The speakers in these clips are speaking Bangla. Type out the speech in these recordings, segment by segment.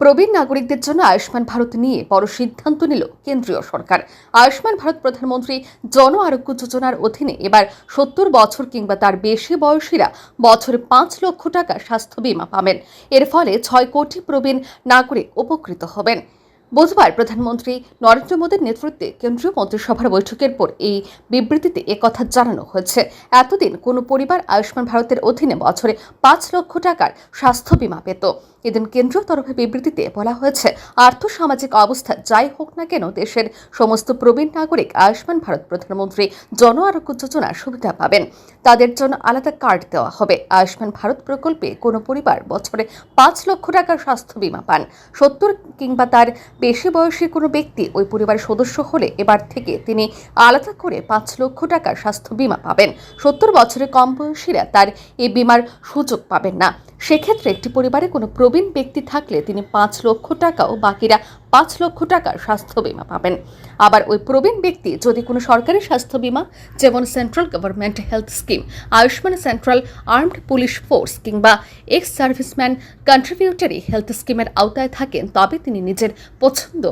প্রবীণ নাগরিকদের জন্য আয়ুষ্মান ভারত নিয়ে বড় সিদ্ধান্ত নিল কেন্দ্রীয় সরকার। আয়ুষ্মান ভারত প্রধানমন্ত্রী জন আরোগ্য যোজনার অধীনে এবার সত্তর বছর কিংবা তার বেশি বয়সীরা বছরে পাঁচ লক্ষ টাকা স্বাস্থ্য বীমা পাবেন। এর ফলে ছয় কোটি প্রবীণ নাগরিক উপকৃত হবেন। বুধবার প্রধানমন্ত্রী নরেন্দ্র মোদীর নেতৃত্বে কেন্দ্রীয় মন্ত্রিসভার বৈঠকের পর এই বিবৃতিতে একথা জানানো হয়েছে। এতদিন কোনো পরিবার আয়ুষ্মান ভারতের অধীনে বছরে পাঁচ লক্ষ টাকার স্বাস্থ্য বীমা পেত। এদিন কেন্দ্রীয় তরফে বিবৃতিতে বলা হয়েছে, আর্থসামাজিক অবস্থা যাই হোক না কেন দেশের সমস্ত প্রবীণ নাগরিক আয়ুষ্মান ভারত প্রধানমন্ত্রী জন আরোগ্য যোজনার সুবিধা পাবেন। তাদের জন্য আলাদা কার্ড দেওয়া হবে। আয়ুষ্মান ভারত প্রকল্পে কোনো পরিবার বছরে পাঁচ লক্ষ টাকার স্বাস্থ্য বীমা পান। সত্তর কিংবা তার বেশি বয়সী কোনো ব্যক্তি ওই পরিবারের সদস্য হলে এবার থেকে তিনি আলাদা করে পাঁচ লক্ষ টাকার স্বাস্থ্য বিমা পাবেন। সত্তর বছরের কম বয়সীরা তার এই বিমার সুযোগ পাবেন না। সেক্ষেত্রে একটি পরিবারে কোনো প্রবীণ ব্যক্তি থাকলে তিনি পাঁচ লক্ষ টাকা ও বাকিরা পাঁচ লক্ষ টাকার স্বাস্থ্য বীমা পাবেন। আবার ওই প্রবীণ ব্যক্তি যদি কোনো সরকারি স্বাস্থ্য বীমা, যেমন central government health scheme, Ayushman central, armed police force কিংবা এক্স সার্ভিসম্যান কন্ট্রিবিউটারি হেলথ স্কিমের আওতায় থাকেন, তবে তিনি নিজের পছন্দ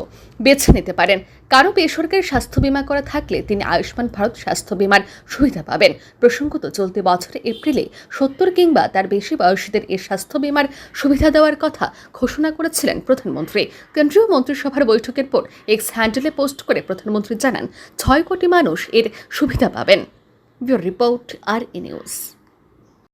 বেছে নিতে পারেন। কারও বেসরকারি স্বাস্থ্য বীমা করা থাকলে তিনি আয়ুষ্মান ভারত স্বাস্থ্য বীমার সুবিধা পাবেন। প্রসঙ্গত, চলতি বছর এপ্রিলে সত্তর কিংবা তার বেশি বয়সীদের এ স্বাস্থ্য বীমার সুবিধা দেওয়ার কথা ঘোষণা করেছিলেন প্রধানমন্ত্রী। কেন্দ্রীয় মন্ত্রিসভার বৈঠকের পর এক্স হ্যান্ডেলে পোস্ট করে প্রধানমন্ত্রী জানান, ছয় কোটি মানুষ এর সুবিধা পাবেন। রিপোর্ট, আর ই নিউজ।